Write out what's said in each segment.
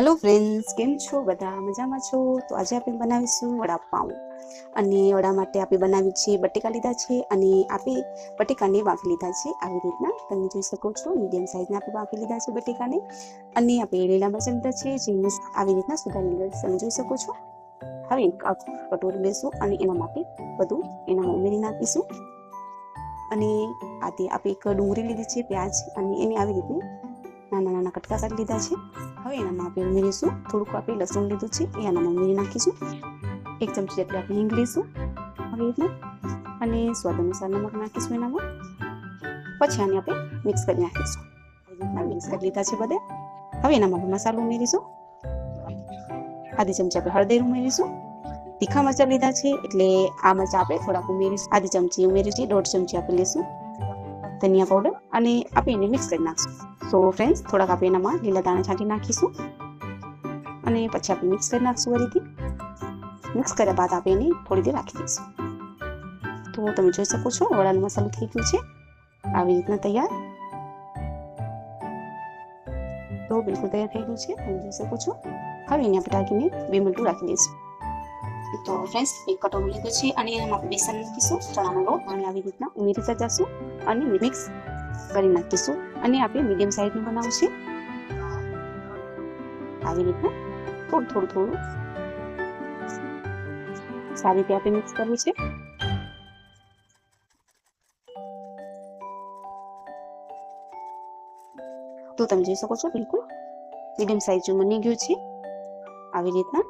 Hello friends કેમ છો? બધા મજામાં છો? તો આજે આપણે બનાવીશું વડાપાઉં. અને વડા માટે આપણે બનાવી છે બટેકા લીધા છે અને આપણે બટેકાને બાફી લીધા છે. આવી રીતના તમે જોઈ શકો છો, મીડિયમ સાઇઝના આપણે બાફી લીધા છે બટેકાને. અને આપણે લીલા મરચાં લીધા છે, જેને આવી રીતના સુધારી લીધા તમે જોઈ શકો છો. હવે કટોરી લેશું અને એના માટે બધું એનામાં ઉમેરી નાખીશું. અને આથી આપણે એક ડુંગળી લીધી છે, પ્યાજ. અને એને આવી રીતે નાના નાના કટકા કરી લીધા છે. હવે એનામાં આપણે ઉમેરીશું થોડુંક આપણે લસણ લીધું છે. એ એનામાં ઉમેરી નાખીશું. એક ચમચી જેટલી આપણે હિંગ લઈશું. આવી રીતના. અને સ્વાદ અનુસાર નમક નાખીશું એનામાં. પછી આને આપણે મિક્સ કરી નાખીશું. મિક્સ કરી લીધા છે બધે. હવે એનામાં મસાલો ઉમેરીશું. આધી ચમચી આપણે હળદર ઉમેરીશું. તીખા મરચાં લીધા છે. એટલે આ મરચાં આપણે થોડાક ઉમેરીશું. આધી ચમચી ઉમેરીશું દોઢ ચમચી આપણે લઈશું. ધનિયા પાવડર અને આપણે એને મિક્સ કરી નાખશું તો ફ્રેન્ડ્સ થોડાક આપણે એનામાં લીલા દાણા છાંટી નાખીશું અને પછી આપણે મિક્સ કરી નાખશું ફરીથી મિક્સ કર્યા બાદ આપણે એને થોડી દેર રાખી દઈશું તો તમે જોઈ શકો છો, વડાનો મસાલો થઈ ગયો છે. આવી રીતના તૈયાર. તો બિલકુલ તૈયાર થઈ ગયું છે. તમે જોઈ શકો છો. હવે એને આપણે ઢાંકીને બે મિનિટ રાખી દઈશું તો ફ્રેન્ડ્સ એક કટોરું લીધું છે અને એમાં બેસન નાખીશું ચણાનો લોટ અને આવી રીતના ઉમેરી જશું અને મિક્સ કરી નાખીશું અને આપણે મીડિયમ સાઈઝનું બનાવવું છે આવી રીતના થોડું થોડું થોડું સારી રીતે આપણે મિક્સ કરવું છે. તો તમે જોઈ શકો છો, બિલકુલ મીડિયમ સાઈઝનું બની ગયું છે. આવી રીતના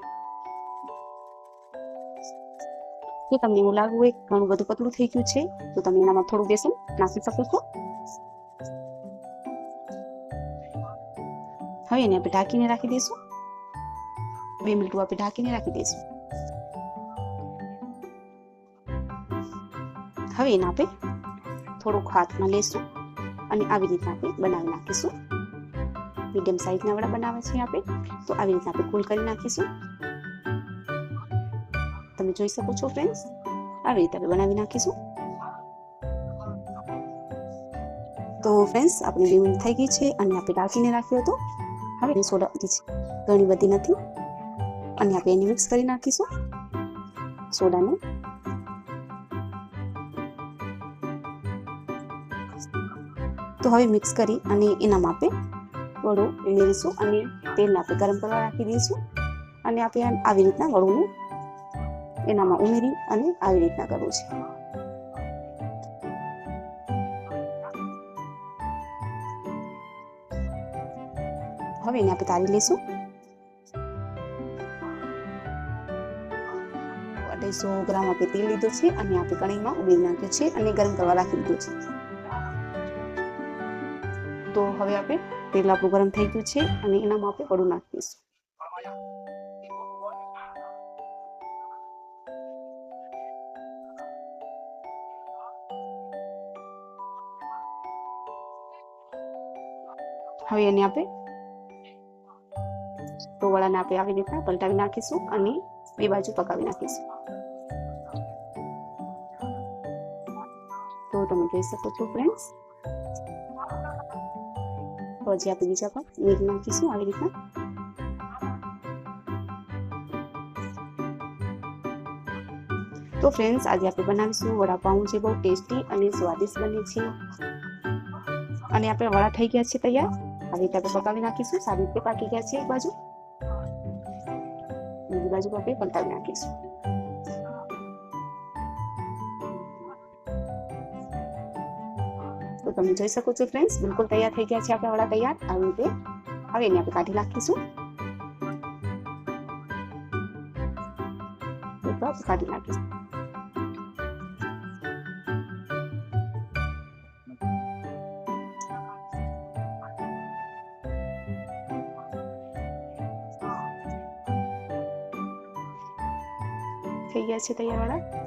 જો તમને એવું લાગવું હોય ઘણું બધું પતલું થઈ ગયું છે, તો તમે એનામાં થોડું બેસન નાખી શકો છો. હવે એને આપણે ઢાંકીને રાખી દઈશું. બે મિનિટ આપણે ઢાંકીને રાખી દઈશું. હવે એને આપણે થોડુંક હાથમાં લેશું અને આવી રીતના આપણે બનાવી નાખીશું. મીડિયમ સાઈઝના વડા બનાવે છે આપણે. તો આવી રીતના આપણે કુલ કરી નાખીશું. તમે જોઈ શકો છો ફ્રેન્ડ્સ આવી રીતે આપણે બનાવી નાખીશું. તો ફ્રેન્ડ્સ આપણી બે મિનિટ થઈ ગઈ છે અને આપણે ઢાંકીને રાખ્યો હતો. હવે સોડા છે. ઘણી બધી નથી. અને આપણે એને મિક્સ કરી નાખીશું. સોડાને. તો હવે મિક્સ કરી અને એનામાં આપણે વડો ઉમેરીશું અને તેલને આપણે ગરમ કરવા રાખી દઈશું. અને આપણે આવી રીતના વડુંને એનામાં ઉમેરી અને આવી રીતના કરવું છે. હવે એને આપણે તારી લઈશું અઢીસો ગ્રામ આપણે તેલ લીધું છે અને આપણે કણીમાં ઉમેરી નાખ્યું છે અને ગરમ કરવા રાખી દીધું છે. તો હવે આપણે તેલ આપણું ગરમ થઈ ગયું છે અને એનામાં આપણે કડું નાખી દઈશું હવે એને આપણે વડાને આપણે આવી રીતના પલટાવી નાખીશું અને બે બાજુ પકાવી નાખીશું. તો તમે જોઈ શકો છો ફ્રેન્ડ્સ તો હજી આપણે બીજા પર મીઠ નાખીશું આવી રીતના. તો ફ્રેન્ડ્સ આજે આપણે બનાવીશું વડાપાઉં જે બહુ ટેસ્ટી અને સ્વાદિષ્ટ બને છે. અને આપણે વડા થઈ ગયા છે તૈયાર. આવી રીતે આપણે નાખીશું સારી રીતે પાકી ગયા છે એક બાજુ. બીજી બાજુ આપણે પલટાવી નાખીશું. તો તમે જોઈ શકો છો ફ્રેન્ડ્સ બિલકુલ તૈયાર થઈ ગયા છે આપણા વડા તૈયાર. આવી રીતે હવે એને આપણે કાઢી નાખીશું. કાઢી નાખીશું. થઈ ગયા છે તૈયાર વાળા.